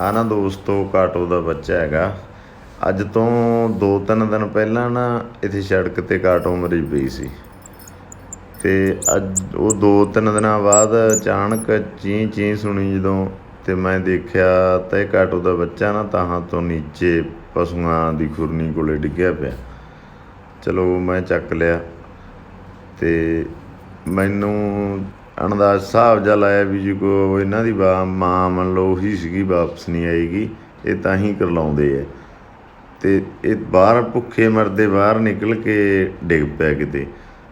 ਆ ਨਾ ਦੋਸਤੋ ਕਾਟੋ ਦਾ ਬੱਚਾ ਹੈਗਾ। ਅੱਜ ਤੋਂ 2-3 ਦਿਨ ਪਹਿਲਾਂ ਨਾ ਇੱਥੇ ਸੜਕ ਤੇ ਕਾਟੋ ਮਰੀ ਪਈ ਸੀ। ਤੇ ਅੱਜ ਉਹ 2-3 ਦਿਨਾਂ ਬਾਅਦ ਅਚਾਨਕ ਚੀਂ ਚੀਂ ਸੁਣੀ ਜਦੋਂ ਤੇ ਮੈਂ ਦੇਖਿਆ ਤਾਂ ਇਹ ਕਾਟੋ ਦਾ ਬੱਚਾ ਨਾ ਤਾਹਾਂ ਤੋਂ ਨੀਚੇ ਪਸ਼ੂਆਂ ਦੀ ਖੁਰਨੀ ਕੋਲੇ ਡਿੱਗਿਆ ਪਿਆ। ਚਲੋ ਮੈਂ ਚੱਕ ਲਿਆ ਤੇ ਮੈਨੂੰ ਅਣਦਾਜ ਹਿਸਾਬ ਜਿਹਾ ਲਾਇਆ ਵੀ ਜੀ ਕੋ ਇਹਨਾਂ ਦੀ ਬਾ ਮਾਂ ਮੰਨ ਲਓ ਉਹੀ ਸੀਗੀ, ਵਾਪਸ ਨਹੀਂ ਆਏਗੀ। ਇਹ ਤਾਂ ਹੀ ਕਰਲਾਉਂਦੇ ਆ। ਤੇ ਇਹ ਬਾਹਰ ਭੁੱਖੇ ਮਰਦੇ ਬਾਹਰ ਨਿਕਲ ਕੇ ਡਿੱਗ ਪਿਆ ਕਿਤੇ।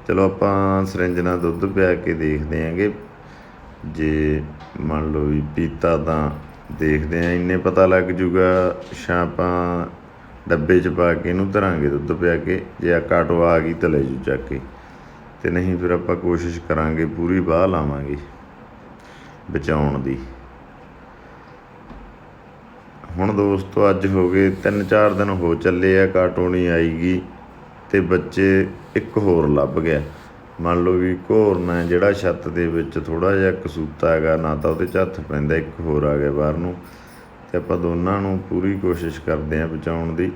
ਚਲੋ ਆਪਾਂ ਸਿਰੰਜ ਨਾਲ ਦੁੱਧ ਪਿਆ ਕੇ ਦੇਖਦੇ ਆਂਗੇ। ਜੇ ਮੰਨ ਲਓ ਵੀ ਪੀਤਾ ਤਾਂ ਦੇਖਦੇ ਆਂ। ਇੰਨੇ ਪਤਾ ਲੱਗ ਜੂਗਾ ਸ਼ਾਂ ਆਪਾਂ ਡੱਬੇ 'ਚ ਪਾ ਕੇ ਇਹਨੂੰ ਧਰਾਂਗੇ ਦੁੱਧ ਪਿਆ ਕੇ। ਜੇ ਆ ਕਾਟੋ ਆ ਗਈ ਤਾਂ ਲੈ ਜੂ ਚੱਕ ਕੇ। ਤੇ ਨਹੀਂ ਫਿਰ ਆਪਾਂ ਕੋਸ਼ਿਸ਼ ਕਰਾਂਗੇ ਪੂਰੀ ਬਾਹ ਲਾਵਾਂਗੇ ਬਚਾਉਣ ਦੀ। ਹੁਣ ਦੋਸਤੋ ਅੱਜ ਹੋ ਗਏ 3-4 ਦਿਨ ਹੋ ਚੱਲੇ ਆ ਕਾਟੋਣੀ ਨਹੀਂ ਆਈਗੀ ਤੇ ਬੱਚੇ ਇੱਕ ਹੋਰ ਲੱਭ ਗਿਆ। ਮੰਨ ਲਓ ਵੀ ਘੋਰਨਾ ਹੈ, ਜਿਹੜਾ ਛੱਤ ਦੇ ਵਿੱਚ ਥੋੜਾ ਜਿਹਾ ਕਸੂਤਾ ਹੈਗਾ, ਨਾ ਤਾਂ ਉਹਦੇ 'ਚ ਹੱਥ ਪੈਂਦਾ, ਇੱਕ ਹੋਰ ਆ ਗਿਆ ਬਾਹਰ ਨੂੰ। ਤੇ ਆਪਾਂ ਦੋਨਾਂ ਨੂੰ ਪੂਰੀ ਕੋਸ਼ਿਸ਼ ਕਰਦੇ ਆਂ ਬਚਾਉਣ ਦੀ।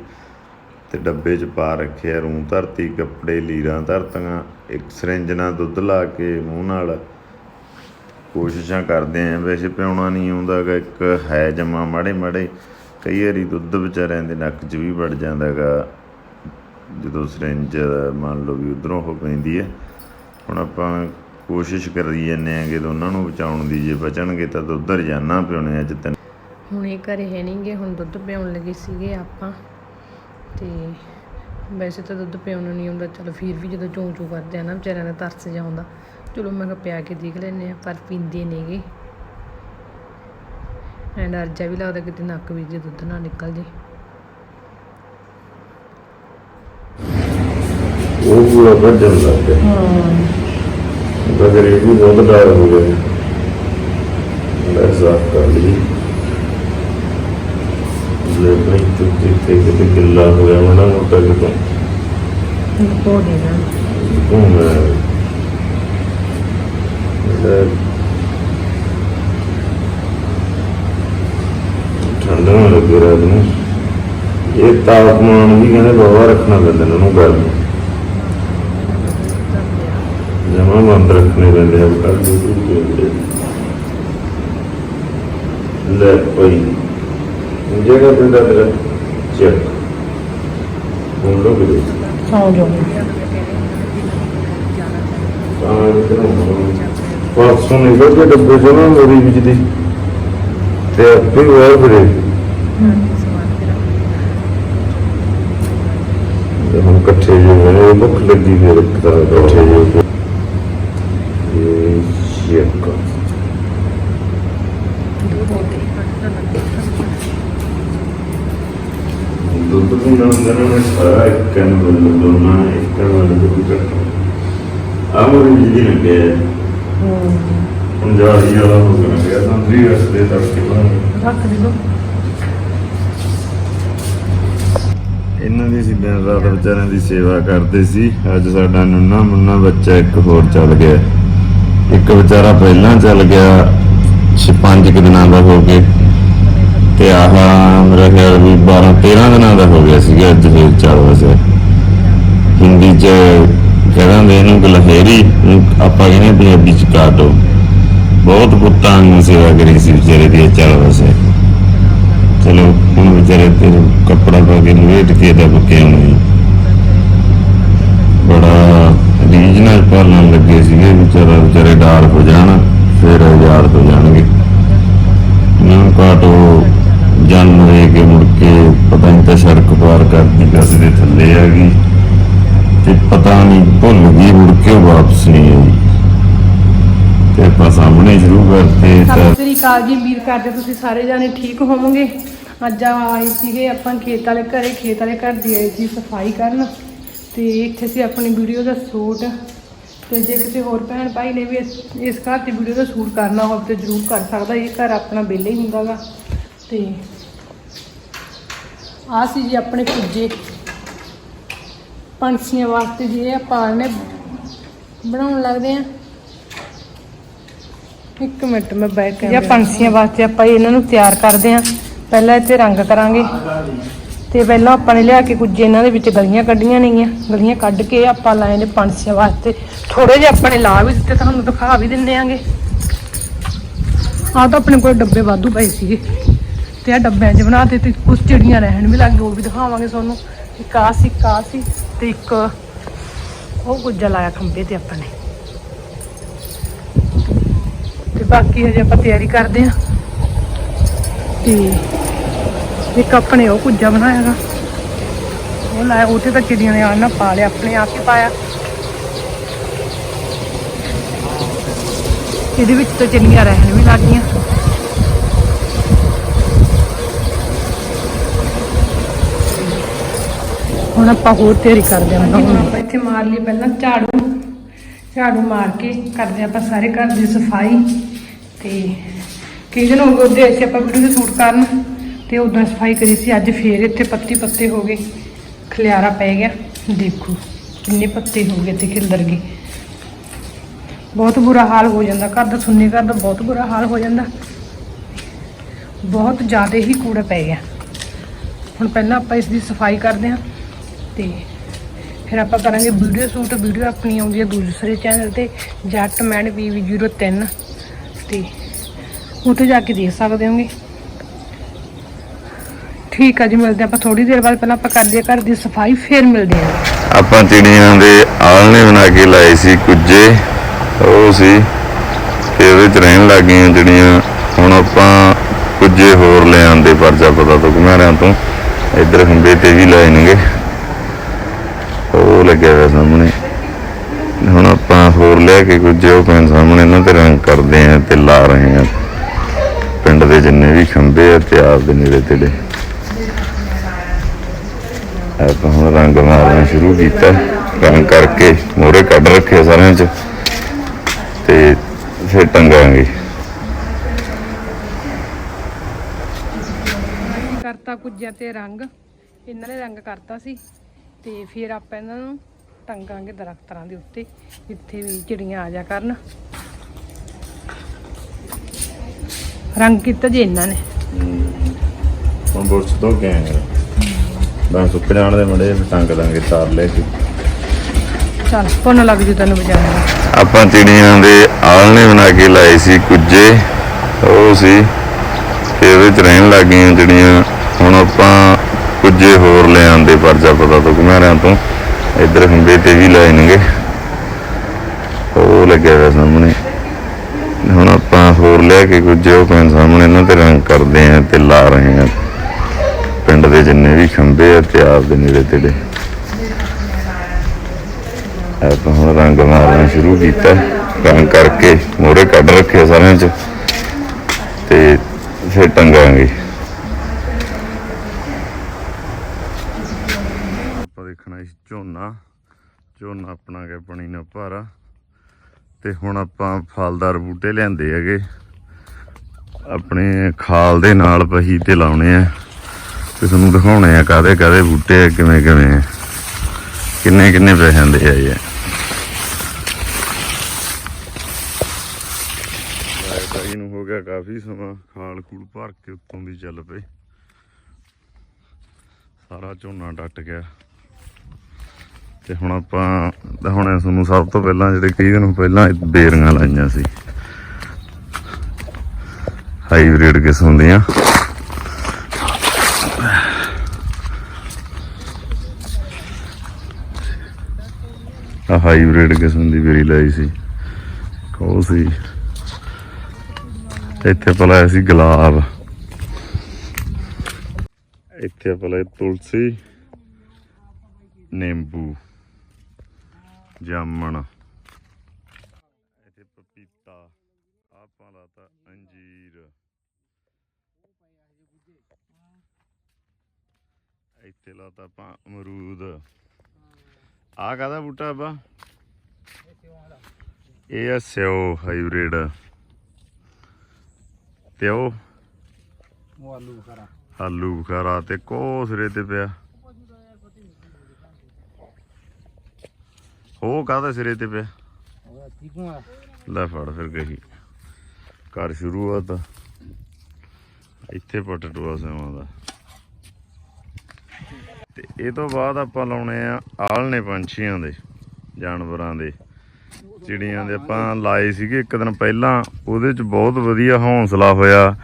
ਤੇ ਡੱਬੇ 'ਚ ਪਾ ਰੱਖਿਆ, ਰੂੰ ਧਰਤੀ, ਕੱਪੜੇ, ਲੀਰਾਂ, ਧਰਤੀਆਂ, ਇੱਕ ਸਿਰੰਜ ਨਾਲ ਦੁੱਧ ਲਾ ਕੇ ਮੂੰਹ ਨਾਲ ਕੋਸ਼ਿਸ਼ਾਂ ਕਰਦੇ ਆਂ। ਵੈਸੇ ਪਿਉਣਾ ਨਹੀਂ ਆਉਂਦਾਗਾ ਇੱਕ ਹੈ ਜਮਾ ਮਾੜੇ ਮਾੜੇ। ਕਈ ਵਾਰੀ ਦੁੱਧ ਵਿਚਾਰਿਆਂ ਦੇ ਨੱਕ 'ਚ ਵੀ ਵੜ ਜਾਂਦਾਗਾ ਜਦੋਂ ਸਿਰੰਜ ਮੰਨ ਲਓ ਵੀ ਉਧਰੋਂ ਹੋ ਪੈਂਦੀ ਹੈ। ਹੁਣ ਆਪਾਂ ਕੋਸ਼ਿਸ਼ ਕਰੀ ਜਾਂਦੇ ਆਂਗੇ ਦੋਨਾਂ ਨੂੰ ਬਚਾਉਣ ਦੀ, ਜੇ ਬਚਣਗੇ ਤਾਂ ਦੁੱਧ ਰਜਾਨਾ ਪਿਉਣੇ ਅੱਜ ਤੈਨੂੰ ਹੁਣ ਇਹ ਘਰੇ ਹੈ ਨਹੀਂਗੇ ਹੁਣ ਦੁੱਧ ਪਿਆਉਣ ਲੱਗੇ ਸੀਗੇ ਆਪਾਂ। ਤੇ ਵੈਸੇ ਤਾਂ ਦੁੱਧ ਪਿਆਉਣ ਨੂੰ ਨਹੀਂ ਆਉਂਦਾ ਚਲੋ ਫਿਰ ਵੀ ਜਦੋਂ ਚੋਂ ਚੋਂ ਕਰਦੇ ਆ ਨਾ ਵਿਚਾਰਿਆਂ ਦਾ ਤਰਸ ਜਿਹਾ ਆਉਂਦਾ ਚਲੋ ਮੈਂ ਕਿਹਾ ਪਿਆ ਕੇ ਦੇਖ ਲੈਨੇ ਆ ਪਰ ਪੀਂਦੇ ਨੇਗੇ। ਐਂ ਡਰ ਜਿਹਾ ਵੀ ਲੱਗਦਾ ਕਿਤੇ ਨੱਕ ਵਿੱਚ ਦੁੱਧ ਨਾ ਨਿਕਲ ਜੇ। ਉਹ ਪੂਰਾ ਵੱਜਣ ਲੱਗ ਗਿਆ ਹਾਂ। ਬਗਰ ਵੀ ਬਹੁਤ ਡਰ ਹੋ ਗਿਆ। ਲੈ ਸਾਫ਼ ਕਰ ਲਈ। ਲੈ ਭਾਈ ਤੂੰ ਕਿਤੇ ਕਿਤੇ ਗਿੱਲਾ ਹੋ ਗਿਆ ਮਣਾ ਮੋਟਾ ਕਿਤੋਂ ਹੋ ਦੇ ਨਾ। ਘੁੰਮ ਲੈ। ਠੰਡਾ ਨਾ ਲੱਗੇ ਰਾਤ ਨੂੰ। ਇਹ ਤਾਪਮਾਨ ਵੀ ਕਹਿੰਦੇ ਬਾਵਾ ਰੱਖਣਾ ਪੈਂਦਾ ਇਹਨਾਂ ਨੂੰ ਗਰਮ। ਜਮਾ ਬੰਦ ਰੱਖਣੇ ਪੈਂਦੇ ਆ ਕਰ ਦੋ ਦੋ ਲੈ ਭਾਈ ਜਗ੍ਹਾ ਪਿੰਡਾ ਤੇਰਾ ਚੈੱਕ ਹੁਣ ਲੋਕ ਦੇ ਸੌਂ ਜਾਓ ਤਾਂ ਇਧਰੋਂ ਪਰਸੋਂ ਨਿਕਲ ਕੇ ਡੱਬੇ ਚੋਂ ਨਾ ਮੇਰੀ ਵਿੱਚ ਦੀ ਤੇ ਆਪੇ ਹੋਇਆ ਫਿਰੇ। ਹੁਣ ਇਕੱਠੇ ਜੇ ਮੈਨੂੰ ਭੁੱਖ ਲੱਗੀ ਫਿਰ ਇਕੱਠੇ ਜੇ ਹੋ ਕੇ। ਇਹ ਗਿਆ ਤਾਂ ਵੀ ਰਸਤੇ ਤੱਕ ਕੇ ਬਣਾ ਰੱਖ ਦੇ ਦੋ ਇਹਨਾਂ ਦੀ ਅਸੀਂ ਦਿਨ ਰਾਤ ਵਿਚਾਰਿਆਂ ਦੀ ਸੇਵਾ ਕਰਦੇ ਸੀ। ਅੱਜ ਸਾਡਾ ਨੁੰਨਾ ਮੁੰਨਾ ਬੱਚਾ ਇੱਕ ਹੋਰ ਚੱਲ ਗਿਆ। ਇੱਕ ਵਿਚਾਰਾ ਪਹਿਲਾਂ ਚੱਲ ਗਿਆ। ਛੇ ਪੰਜ ਦਿਨਾਂ ਦਾ ਹੋ ਕੇ ਆਹ ਮੇਰਾ ਖਿਆਲ ਵੀ 12 13 ਦਿਨਾਂ ਦਾ ਹੋ ਗਿਆ ਸੀਗਾ ਅੱਜ ਫਿਰ ਚੱਲ ਵਸੇ ਹਿੰਦੀ ਚ ਕਹਿੰਦੇ ਇਹਨੂੰ ਗਲਹੇਰੀ ਆਪਾਂ ਕਹਿੰਦੇ ਪੰਜਾਬੀ ਚ ਕਾਟੋ। ਬਹੁਤ ਪੁੱਤਾਂ ਨੂੰ ਸੇਵਾ ਕਰੀ ਸੀ ਵਿਚਾਰੇ ਦੀ ਚੱਲ ਵਸੇ ਚਲੋ, ਹੁਣ ਵਿਚਾਰੇ ਤੇ ਕੱਪੜਾ ਪਾ ਕੇ ਲਵੇਟ ਕੇ ਦਾ ਬੁੱਕੇ ਆਉਣੇ ਬੜਾ ਰੀਜਨਲ ਪਾਲਣ ਲੱਗੇ ਸੀਗੇ ਵਿਚਾਰਾ, ਵਿਚਾਰੇ ਡਾਰ ਹੋ ਜਾਣ ਫਿਰ ਆਜ਼ਾਦ ਹੋ ਜਾਣਗੇ। ਨਾ ਕਾਟੋ ਜਨਮ ਦੇ ਕੇ ਮੁੜ ਕੇ ਪਤਾ ਨਹੀਂ ਤਾਂ ਸੜਕ ਪਾਰ ਕਰਦੀ ਗੱਸ ਦੇ ਥੱਲੇ ਆ ਗਈ। ਤੇ ਪਤਾ ਨਹੀਂ ਭੁੱਲ ਗਈ ਮੁੜ ਕੇ ਵਾਪਸ ਨਹੀਂ ਆਈ। ਤੇ ਆਪਾਂ ਸਾਹਮਣੇ ਸ਼ੁਰੂ ਕਰਤੇ ਤਾਂ ਸਤਿ ਸ੍ਰੀ ਅਕਾਲ ਜੀ ਉਮੀਦ ਕਰਦੇ ਤੁਸੀਂ ਸਾਰੇ ਜਾਣੇ ਠੀਕ ਹੋਵੋਗੇ। ਅੱਜ ਆਏ ਸੀਗੇ ਆਪਾਂ ਖੇਤ ਵਾਲੇ ਘਰੇ ਖੇਤ ਵਾਲੇ ਘਰ ਦੀ ਆਏ ਸੀ ਸਫ਼ਾਈ ਕਰਨ। ਤੇ ਇੱਥੇ ਸੀ ਆਪਣੀ ਵੀਡੀਓ ਦਾ ਸ਼ੂਟ ਤੇ ਜੇ ਕਿਸੇ ਹੋਰ ਭੈਣ ਭਾਈ ਨੇ ਵੀ ਇਸ ਇਸ ਘਰ ਦੀ ਵੀਡੀਓ ਦਾ ਸ਼ੂਟ ਕਰਨਾ ਹੋਵੇ ਤੇ ਜ਼ਰੂਰ ਕਰ ਸਕਦਾ। ਇਹ ਘਰ ਆਪਣਾ ਵਿਹਲੇ ਹੀ ਹੁੰਦਾਗਾ। ਤੇ ਆ ਸੀ ਜੀ ਆਪਣੇ ਕੁੱਜੇ ਪੰਛੀਆਂ ਵਾਸਤੇ ਜੇ ਆਪਾਂ ਨੇ ਬਣਾਉਣ ਲੱਗਦੇ ਆ ਇੱਕ ਮਿੰਟ ਮੈਂ ਬੈਕ ਜਾਂ ਪੰਛੀਆਂ ਵਾਸਤੇ ਆਪਾਂ ਇਹਨਾਂ ਨੂੰ ਤਿਆਰ ਕਰਦੇ ਆ ਪਹਿਲਾਂ ਇੱਥੇ ਰੰਗ ਕਰਾਂਗੇ। ਤੇ ਪਹਿਲਾਂ ਆਪਾਂ ਨੇ ਲਿਆ ਕੇ ਕੁਝ ਇਹਨਾਂ ਦੇ ਵਿੱਚ ਗਲੀਆਂ ਕੱਢੀਆਂ ਨੇਗੀਆਂ। ਗਲੀਆਂ ਕੱਢ ਕੇ ਆਪਾਂ ਲਾਏ ਨੇ ਪੰਛੀਆਂ ਵਾਸਤੇ। ਥੋੜੇ ਜਿਹਾ ਆਪਾਂ ਨੇ ਲਾ ਵੀ ਦਿੱਤੇ ਤੁਹਾਨੂੰ ਦਿਖਾ ਵੀ ਦਿੰਨੇ ਆਂਗੇ। ਆਹ ਤਾਂ ਆਪਣੇ ਕੋਲ ਡੱਬੇ ਵਾਧੂ ਪਏ ਸੀਗੇ। ਤੇ ਆ, ਡੱਬਿਆਂ 'ਚ ਬਣਾ ਦਿੱਤੇ ਕੁਝ ਚਿੜੀਆਂ ਰਹਿਣ ਵੀ ਲੱਗ ਗਏ ਉਹ ਵੀ ਦਿਖਾਵਾਂਗੇ ਤੁਹਾਨੂੰ। ਇੱਕ ਆ ਸੀ, ਇੱਕ ਆਹ ਸੀ, ਤੇ ਇੱਕ ਉਹ ਗੁੱਜਾ ਲਾਇਆ ਖੰਭੇ ਤੇ ਆਪਾਂ ਨੇ। ਤੇ ਬਾਕੀ ਹਜੇ ਆਪਾਂ ਤਿਆਰੀ ਕਰਦੇ ਆ। ਤੇ ਇੱਕ ਆਪਣੇ ਉਹ ਕੁੱਜਾ ਬਣਾਇਆਗਾ। ਉਹ ਲਾਇਆ ਉੱਥੇ ਤਾਂ ਚਿੜੀਆਂ ਨੇ ਆਣਾ ਪਾ ਲਿਆ, ਆਪਣੇ ਆਪ ਹੀ ਪਾਇਆ। ਇਹਦੇ ਵਿੱਚ ਤਾਂ ਚਿੜੀਆਂ ਰਹਿਣ ਵੀ ਲੱਗ ਹੁਣ ਆਪਾਂ ਹੋਰ ਤਿਆਰੀ ਕਰਦੇ ਹਾਂ ਹੁਣ ਆਪਾਂ ਇੱਥੇ ਮਾਰ ਲਈ ਪਹਿਲਾਂ ਝਾੜੂ। ਝਾੜੂ ਮਾਰ ਕੇ ਕਰਦੇ ਆਪਾਂ ਸਾਰੇ ਘਰ ਦੀ ਸਫ਼ਾਈ। ਤੇ ਕਈ ਦਿਨ ਹੋ ਗਏ ਉਹਦੇ ਅਸੀਂ ਆਪਾਂ ਵੀਡੀਓ ਦੇ ਸ਼ੂਟ ਕਰਨ ਤੇ ਉਦੋਂ ਸਫ਼ਾਈ ਕਰੀ ਸੀ। ਅੱਜ ਫੇਰ ਇੱਥੇ ਪੱਤੀ ਪੱਤੇ ਹੋ ਗਏ। ਖਲਿਆਰਾ ਪੈ ਗਿਆ। ਦੇਖੋ ਕਿੰਨੇ ਪੱਤੇ ਹੋ ਗਏ ਤੇ ਖਿਲਰ ਗਏ ਬਹੁਤ ਬੁਰਾ ਹਾਲ ਹੋ ਜਾਂਦਾ। ਘਰ ਦਾ ਸੁੰਨੇ ਘਰ ਦਾ ਬਹੁਤ ਬੁਰਾ ਹਾਲ ਹੋ ਜਾਂਦਾ। ਬਹੁਤ ਜ਼ਿਆਦਾ ਹੀ ਕੂੜਾ ਪੈ ਗਿਆ। ਹੁਣ ਪਹਿਲਾਂ ਆਪਾਂ ਇਸ ਦੀ ਸਫ਼ਾਈ ਕਰਦੇ ਹਾਂ। ਤੇ ਫਿਰ ਆਪਾਂ ਕਰਾਂਗੇ ਵੀਡੀਓ ਸ਼ੂਟ, ਵੀਡੀਓ ਆਪਣੀ ਆਉਂਦੀ ਹੈ ਦੂਸਰੇ ਚੈਨਲ ਤੇ ਜੱਟ ਮੈਨ VV03 ਤੇ ਉੱਥੇ ਜਾ ਕੇ ਦੇਖ ਸਕਦੇ ਹੋਗੇ। ਠੀਕ ਆ ਜੀ, ਮਿਲਦੇ ਆਪਾਂ ਥੋੜੀ ਦੇਰ ਬਾਅਦ, ਪਹਿਲਾਂ ਆਪਾਂ ਕਰਦੇ ਹਾਂ ਘਰ ਦੀ ਸਫ਼ਾਈ, ਫਿਰ ਮਿਲਦੇ ਹਾਂ। ਆਪਾਂ ਚਿੜੀਆਂ ਦੇ ਆਲਣੇ ਬਣਾ ਕੇ ਲਾਏ ਸੀ, ਕੁੱਜੇ। ਉਹ ਸੀ ਤੇ ਉਹਦੇ ਚ ਰਹਿਣ ਲੱਗ ਗਈਆਂ ਜਿਹੜੀਆਂ ਹੁਣ ਆਪਾਂ ਕੁੱਜੇ ਹੋਰ ਲੈ ਆਂਦੇ ਪਰਜਾ ਪਤਾ ਤੋਂ ਘੁਮਾਰਿਆਂ ਤੋਂ। ਇੱਧਰ ਖੰਬੇ ਤੇ ਵੀ ਲਾਏ ਨੇਗੇ। ਉਹ ਲੱਗਿਆ ਹੋਇਆ ਸਾਹਮਣੇ। ਹੁਣ ਆਪਾਂ ਹੋਰ ਲੈ ਕੇ ਕੁੱਜੇ ਉਹ ਪੈਣ ਸਾਹਮਣੇ ਇਹਨਾਂ ਤੇ ਰੰਗ ਕਰਦੇ ਆ ਤੇ ਲਾ ਰਹੇ ਆ। ਪਿੰਡ ਦੇ ਜਿੰਨੇ ਵੀ ਖੰਬੇ ਆ ਤੇ ਆਪ ਦੇ ਨੇੜੇ ਤੇੜੇ। ਆਪਾਂ ਹੁਣ ਰੰਗ ਮਾਰਨਾ ਸ਼ੁਰੂ ਕੀਤਾ। ਰੰਗ ਕਰਕੇ ਮੋਰੇ ਕੱਢ ਰੱਖੇ ਸਾਰਿਆਂ ਚ। ਤੇ ਫਿਰ ਟੰਗਾਂਗੇ। ਕਰਤਾ ਕੁੱਜਿਆਂ ਤੇ ਰੰਗ। ਇਹਨਾਂ ਨੇ ਰੰਗ ਕਰਤਾ ਸੀ। ਤੇ ਫਿਰ ਆਪਾਂ ਇਹਨਾਂ ਨੂੰ ਟੰਗਾਂਗੇ ਦਰਖਤਾਂ ਦੇ ਉੱਤੇ ਜਿੱਥੇ ਵੀ ਚਿੜੀਆਂ ਆ ਜਾ ਕਰਨ। ਰੰਗ ਕੀਤਾ ਜੀ ਇਹਨਾਂ ਨੇ। ਹੁਣ ਬੁਰਸ਼ ਤੋਂ ਗਏ ਮੈਂ ਸੁੱਕ ਜਾਣ ਦੇ ਮੜੇ ਟੰਗ ਦਾਂਗੇ ਤਾਰ ਲੈ ਕੇ। ਚੱਲ ਪੁੰਨ ਲੱਗ ਜੂ ਤੈਨੂੰ ਬਚਾਉਣ ਆਪਾਂ ਚਿੜੀਆਂ ਦੇ ਆਲਣੇ ਬਣਾ ਕੇ ਲਾਏ ਸੀ ਕੁੱਜੇ। ਉਹ ਸੀ ਤੇ ਉਹਦੇ ਚ ਰਹਿਣ ਲੱਗ ਗਈਆਂ ਜਿਹੜੀਆਂ ਹੁਣ ਆਪਾਂ ਕੁੱਜੇ ਹੋਰ ਲੈ ਆਂਦੇ ਪਰਜਾ ਪਤਾ ਤੋਂ ਘੁਮਾਰਿਆਂ ਤੋਂ। ਇੱਧਰ ਖੰਬੇ ਤੇ ਵੀ ਲਾਏ ਨੇਗੇ। ਉਹ ਲੱਗਿਆ ਹੋਇਆ ਸਾਹਮਣੇ। ਹੁਣ ਆਪਾਂ ਹੋਰ ਲਿਆ ਕੇ ਕੁੱਜੇ, ਉਹ ਪੈਣ ਸਾਹਮਣੇ ਇਹਨਾਂ ਤੇ ਰੰਗ ਕਰਦੇ ਆ ਤੇ ਲਾ ਰਹੇ ਆ। ਪਿੰਡ ਦੇ ਜਿੰਨੇ ਵੀ ਖੰਭੇ ਆ ਤੇ ਆਪ ਦੇ ਨੇੜੇ ਤੇੜੇ। ਆਪਾਂ ਹੁਣ ਰੰਗ ਮਾਰਨਾ ਸ਼ੁਰੂ ਕੀਤਾ। ਰੰਗ ਕਰਕੇ ਮੋਰੇ ਕੱਢ ਰੱਖੇ ਸਾਰਿਆਂ ਚ। ਤੇ ਫਿਰ ਟੰਗਾਂਗੇ ਆਪਾਂ ਦੇਖਣਾ ਇਸ ਝੋਨਾ ਝੋਨਾ ਆਪਣਾ ਕੇ ਪਣੀ ਨਾ ਭਾਰਾ। ਤੇ ਹੁਣ ਆਪਾਂ ਫਲਦਾਰ ਬੂਟੇ ਲਿਆਂਦੇ ਹੈਗੇ। ਆਪਣੇ ਖਾਲ ਦੇ ਨਾਲ ਪਹੀ ਤੇ ਲਾਉਣੇ ਆ। ਤੇ ਤੁਹਾਨੂੰ ਦਿਖਾਉਣੇ ਆ ਕਾਦੇ ਕਾਦੇ ਬੂਟੇ ਆ, ਕਿਵੇਂ ਕਿਵੇਂ ਆ। ਕਿੰਨੇ ਕਿੰਨੇ ਪੈਸਿਆਂ ਦੇ ਆ। ਇਹ ਲਾਈਟ ਨੂੰ ਹੋ ਗਿਆ ਕਾਫੀ ਸਮਾਂ। ਖਾਲ ਖੂਲ ਭਰ ਕੇ ਉੱਤੋਂ ਦੀ ਚੱਲ ਪਏ। ਸਾਰਾ ਝੋਨਾ ਡੱਟ ਗਿਆ। ਤੇ ਹੁਣ ਆਪਾਂ ਹੁਣ ਤੁਹਾਨੂੰ ਸਭ ਤੋਂ ਪਹਿਲਾਂ ਜਿਹੜੇ ਕਈ ਦਿਨ ਪਹਿਲਾਂ ਇਹ ਬੇਰੀਆਂ ਲਾਈਆਂ ਸੀ। ਹਾਈਬ੍ਰਿਡ ਕਿਸਮ ਦੀਆਂ। ਆ ਹਾਈਬ੍ਰਿਡ ਕਿਸਮ ਦੀ ਬੇਰੀ ਲਾਈ ਸੀ। ਉਹ ਸੀ। ਇੱਥੇ ਪਲਾਇਆ ਸੀ ਗੁਲਾਬ। ਇੱਥੇ ਪਲਾਇਆ ਤੁਲਸੀ। ਨਿੰਬੂ। ਜਾਮਣ। ਇੱਥੇ ਪਪੀਤਾ ਆਪਾਂ ਲਾਤਾ ਅੰਜੀਰ। ਇੱਥੇ ਲਾਤਾ ਆਪਾਂ ਅਮਰੂਦ। ਆ ਕਾਹਦਾ ਬੂਟਾ ਬਾ ਇਹ ਆ ਸਿਓ ਹਾਈਬ੍ਰਿਡ। ਤੇ ਉਹ? ਉਹ ਆਲੂ ਬੁਖਾਰਾ। ਆਲੂ ਬੁਖਾਰਾ ਤੇ ਕੋਸਰੇ ਤੇ ਪਿਆ। ਉਹ ਕਾਹਦਾ ਸਿਰੇ ਤੇ ਪਿਆ? ਚੀਕੂ ਆ। ਲੈ ਫੜ ਫਿਰ ਗਈ ਕਰ ਸ਼ੁਰੂਆਤ ਇੱਥੇ ਪੱਟ ਟੂਆ ਸੇਵਾਂ ਦਾ। ਤੇ ਇਹ ਤੋਂ ਬਾਅਦ ਆਪਾਂ ਲਾਉਣੇ ਆ ਆਲਣੇ ਪੰਛੀਆਂ ਦੇ ਜਾਨਵਰਾਂ ਦੇ। ਚਿੜੀਆਂ ਦੇ ਆਪਾਂ ਲਾਏ ਸੀਗੇ ਇੱਕ ਦਿਨ ਪਹਿਲਾਂ। ਉਹਦੇ ਚ ਬਹੁਤ ਵਧੀਆ ਹੌਸਲਾ ਹੋਇਆ।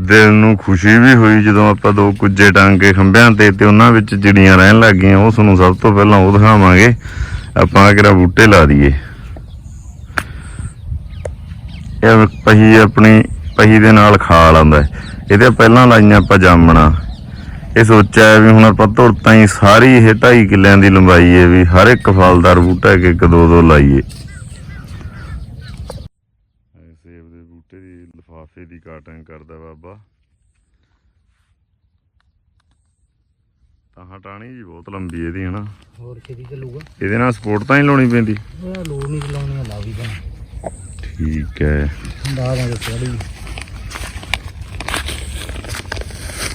ਦਿਲ ਨੂੰ ਖੁਸ਼ੀ ਵੀ ਹੋਈ ਜਦੋਂ ਆਪਾਂ ਦੋ ਕੁੱਜੇ ਟੰਗ ਖੰਭਿਆਂ ਤੇ ਤੇ ਉਹਨਾਂ ਵਿੱਚ ਚਿੜੀਆਂ ਰਹਿਣ ਲੱਗ ਗਈਆਂ। ਉਹ ਤੁਹਾਨੂੰ ਸਭ ਤੋਂ ਪਹਿਲਾਂ ਉਹ ਦਿਖਾਵਾਂਗੇ। ਆਪਾਂ ਕਿਹੜਾ ਬੂਟੇ ਲਾ ਦਈਏ। ਇਹ ਪਹੀ ਆਪਣੀ, ਪਹੀ ਦੇ ਨਾਲ ਖਾਲ ਆਉਂਦਾ ਇਹਦੇ ਪਹਿਲਾਂ ਲਾਈਆਂ ਆਪਾਂ ਜਾਮਣਾ। ਇਹ ਸੋਚਿਆ ਵੀ ਹੁਣ ਆਪਾਂ ਧੁਰਤਾਂ ਹੀ ਸਾਰੀ ਇਹ ਢਾਈ ਕਿੱਲਿਆਂ ਦੀ ਲੰਬਾਈ ਹੈ ਵੀ ਹਰ ਇੱਕ ਫਲਦਾਰ ਬੂਟਾ ਇੱਕ ਇੱਕ ਦੋ ਦੋ ਲਾਈਏ। ਸੇਬ ਦੇ ਬੂਟੇ ਦੀ ਲਫਾਫੇ ਦੀ ਕਾਟਿੰਗ ਕਰਦਾ ਬਾਬਾ। ਤਾਂ ਹਟਾਣੀ ਜੀ ਬਹੁਤ ਲੰਬੀ ਇਹਦੀ ਹਨਾ। ਹੋਰ ਛੇਤੀ ਚੱਲੂਗਾ? ਇਹਦੇ ਨਾਲ ਸਪੋਰਟ ਤਾਂ ਹੀ ਲਾਉਣੀ ਪੈਂਦੀ। ਲੋੜ ਨਹੀਂ ਚਲਾਉਣੀ ਲਾ ਵੀ ਤਾਂ ਠੀਕ ਹੈ ਦਾ ਦਾ ਚੜੀ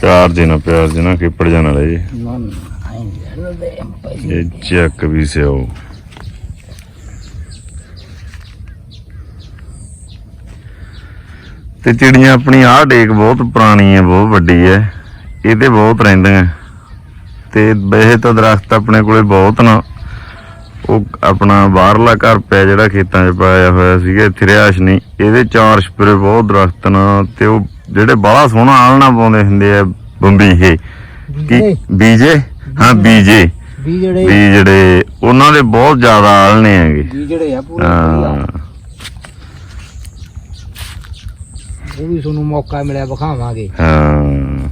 ਪਿਆਰ ਜੇ ਨਾ ਪਿਆਰ ਜੇ ਨਾ ਕਿਪੜ ਜਾਣ ਵਾਲੇ। ਜੀ ਇਹ ਚੱਕ ਵੀ ਸਿਓ ਤੇ ਚਿੜੀਆਂ ਆਪਣੀ ਆਹ ਡੇਕ ਬਹੁਤ ਪੁਰਾਣੀ ਹੈ ਬਹੁਤ ਵੱਡੀ ਹੈ ਇਹ ਤੇ ਬਹੁਤ ਰਹਿੰਦੀਆਂ। ਤੇ ਵੈਸੇ ਤਾਂ ਦਰਖਤ ਆਪਣੇ ਕੋਲੇ ਬਹੁਤ ਨਾ। ਉਹ ਆਪਣਾ ਬਾਹਰਲਾ ਘਰ ਪਿਆ ਜਿਹੜਾ ਖੇਤਾਂ 'ਚ ਪਾਇਆ ਹੋਇਆ ਸੀਗਾ ਇੱਥੇ ਰਿਹਾਇਸ਼ ਨਹੀਂ। ਇਹਦੇ ਚਾਰ ਛਪਰੇ ਬਹੁਤ ਦਰਖਤ ਨਾ ਤੇ ਉਹ ਜਿਹੜੇ ਬਾਹਲਾ ਸੋਹਣਾ ਆਲਣਾ ਪਾਉਂਦੇ ਹੁੰਦੇ ਆ ਬੰਬੀਹੇ ਕੀ? ਬੀਜੇ? ਹਾਂ ਬੀਜੇ। ਵੀ ਜਿਹੜੇ ਉਹਨਾਂ ਦੇ ਬਹੁਤ ਜ਼ਿਆਦਾ ਆਲਣੇ ਹੈਗੇ। ਵੀ ਜਿਹੜੇ ਆ ਪੂਰੇ ਉਹ ਵੀ ਤੁਹਾਨੂੰ ਮੌਕਾ ਮਿਲਿਆ ਵਿਖਾਵਾਂਗੇ। ਹਾਂ।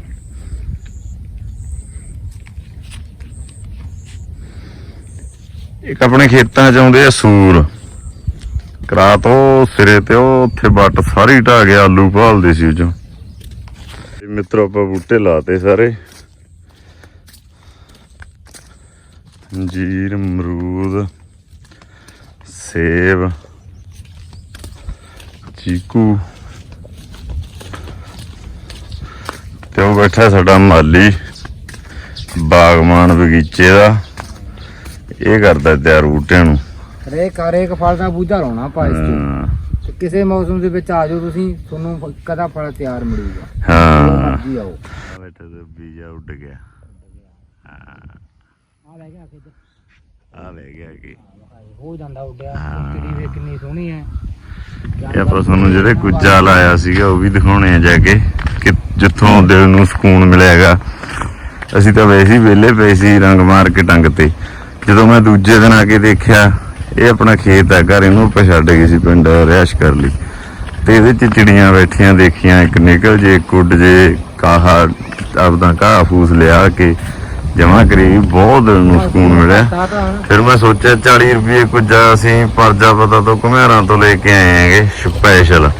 ਇੱਕ ਆਪਣੇ ਖੇਤਾਂ ਚ ਆਉਂਦੇ ਆ ਸੂਰ। ਕਰਾਤ ਉਹ ਸਿਰੇ ਤੇ ਉਹ ਉੱਥੇ ਬੱਟ ਸਾਰੀ ਢਾ ਗਿਆ ਆਲੂ ਭਾਲਦੇ ਸੀ ਉਹ ਚੋਂ। ਤੇ ਮਿੱਤਰੋ, ਆਪਾਂ ਬੂਟੇ ਲਾਤੇ ਸਾਰੇ। ਅੰਜੀਰ, ਅਮਰੂਦ, ਸੇਬ, ਚੀਕੂ। ਤੇ ਉਹ ਬੈਠਾ ਸਾਡਾ ਮਾਲੀ, ਬਾਗਮਾਨ ਬਗੀਚੇ ਦਾ। ਇਹ ਕਰਦਾ ਤਿਆਰ ਬੂਟਿਆਂ ਨੂੰ। ਹਰੇਕ ਹਰੇਕ ਫਲ ਦਾ ਬੂਝਾ ਲਾਉਣਾ ਤੇ ਹਾਂ, ਤੇ ਕਿਸੇ ਮੌਸਮ ਦੇ ਵਿੱਚ ਆ ਜਾਓ ਤੁਸੀਂ ਤੁਹਾਨੂੰ ਕਦਾ ਫਲ ਤਿਆਰ ਮਿਲੂਗਾ। ਹਾਂ। ਆਓ। ਬੈਠਾ ਤੇ ਬੀਜਾ ਉੱਡ ਗਿਆ। ਆ ਲੈ ਗਿਆ ਕਿੱਧਰ ਆ ਲੈ ਗਿਆ ਕੀ ਹੋ ਜਾਂਦਾ ਉੱਡਿਆ। ਚਿੜੀ ਵੇ ਕਿੰਨੀ ਸੋਹਣੀ ਹੈ। ਇਹ ਆਪਾਂ ਤੁਹਾਨੂੰ ਜਿਹੜੇ ਕੁੱਜਾ ਲਾਇਆ ਸੀਗਾ ਉਹ ਵੀ ਦਿਖਾਉਣੇ ਆ ਜਾ ਕੇ। ਕਿ ਜਿੱਥੋਂ ਦਿਲ ਨੂੰ ਸਕੂਨ ਮਿਲੇਗਾ ਅਸੀਂ ਤਾਂ ਵੈਸੇ ਹੀ ਵਿਹਲੇ ਪਏ ਸੀ ਰੰਗ ਮਾਰ ਕੇ ਟੰਗ ਤੇ। ਜਦੋਂ ਮੈਂ ਦੂਜੇ ਦਿਨ ਆ ਕੇ ਦੇਖਿਆ, ਇਹ ਆਪਣਾ ਖੇਤ ਹੈ, ਘਰ ਇਹਨੂੰ ਆਪਾਂ ਛੱਡ ਗਏ ਸੀ ਪਿੰਡ, ਰਿਹਾਇਸ਼ ਕਰ ਲਈ। ਤੇ ਇਹਦੇ ਚ ਚਿੜੀਆਂ ਬੈਠੀਆਂ ਦੇਖੀਆਂ, ਇੱਕ ਨਿਕਲ ਜੇ ਕੁੱਡ ਜੇ, ਕਾਹਾ, ਆਪਦਾ ਘਾਹ ਫੂਸ ਲਿਆ ਕੇ ਜਮਾ ਕਰੀ, ਬਹੁਤ ਦਿਲ ਨੂੰ ਸਕੂਨ ਮਿਲਿਆ। ਫਿਰ ਮੈਂ ਸੋਚਿਆ 40 ਰੁਪਏ ਕੁਝ ਅਸੀਂ ਪਰਜਾ ਪਤਾ ਤੋਂ ਘੁਮਿਆਰਾਂ ਤੋਂ ਲੈ ਕੇ ਆਏ ਹੈਗੇ, ਸਪੈਸ਼ਲ।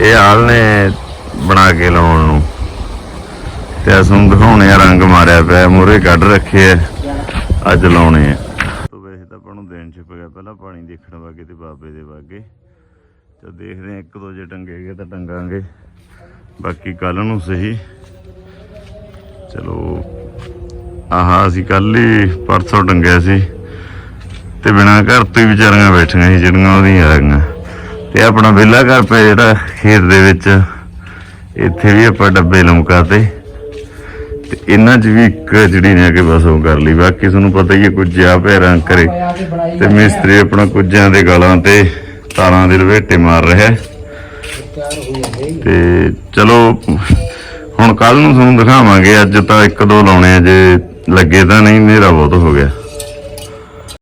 ਇਹ ਹਾਲ ਨੇ ਬਣਾ ਕੇ ਲਾਉਣ ਨੂੰ। ਤੇ ਅਸਾਂ ਦਿਖਾਉਣੇ ਆ, ਰੰਗ ਮਾਰਿਆ ਪਿਆ ਮੂਰੇ ਕੱਢ ਰੱਖੇ ਆ। ਅੱਜ ਲਾਉਣੇ ਆ। ਤੋਂ ਵੈਸੇ ਤਾਂ ਆਪਾਂ ਨੂੰ ਦਿਨ ਛਿਪ ਗਿਆ, ਪਹਿਲਾਂ ਪਾਣੀ ਦੇਖਣ ਵਾਗੇ ਤੇ ਬਾਬੇ ਦੇ ਵਾਗੇ। ਤੇ ਦੇਖਦੇ ਆ ਇੱਕ ਦੋ ਜੇ ਟੰਗੇਗੇ ਤਾਂ ਟੰਗਾਂਗੇ। ਬਾਕੀ ਕੱਲ ਨੂੰ ਸਹੀ। ਚਲੋ, ਆਹਾ, ਅਸੀਂ ਕੱਲ ਹੀ ਪਰਸੋਂ ਟੰਗਿਆ ਸੀ। ਤੇ ਬਿਨਾਂ ਘਰ ਤੋਂ ਹੀ ਵਿਚਾਰੀਆਂ ਬੈਠੀਆਂ ਸੀ, ਜਿਹੜੀਆਂ ਉਹਦੀਆਂ ਆ ਗਈਆਂ ਤੇ ਆਪਣਾ ਵਿਹਲਾ ਘਰ ਪਿਆ ਜਿਹੜਾ ਖੇਤ ਦੇ ਵਿੱਚ। ਇੱਥੇ ਵੀ ਆਪਾਂ ਡੱਬੇ ਲਮਕਾਤੇ। ਤੇ ਇਹਨਾਂ 'ਚ ਵੀ ਇੱਕ ਜਿਹੜੀ ਨੇ ਆ ਕੇ ਬਸ ਉਹ ਕਰ ਲਈ। ਬਾਕੀ ਤੁਹਾਨੂੰ ਪਤਾ ਹੀ ਹੈ, ਕੁਝ ਆ ਪਿਆ ਰੰਗ ਕਰੇ ਤੇ ਮਿਸਤਰੀ ਆਪਣਾ ਕੁੱਜਿਆਂ ਦੇ ਗਲਾਂ ਤੇ ਤਾਰਾਂ ਦੇ ਲਵੇਟੇ ਮਾਰ ਰਿਹਾ ਤੇ ਚਲੋ, ਹੁਣ ਕੱਲ ਨੂੰ ਤੁਹਾਨੂੰ ਦਿਖਾਵਾਂਗੇ, ਅੱਜ ਤਾਂ ਇੱਕ ਦੋ ਲਾਉਣੇ ਆ, ਜੇ ਲੱਗੇ ਤਾਂ ਨਹੀਂ, ਹਨੇਰਾ ਬਹੁਤ ਹੋ ਗਿਆ।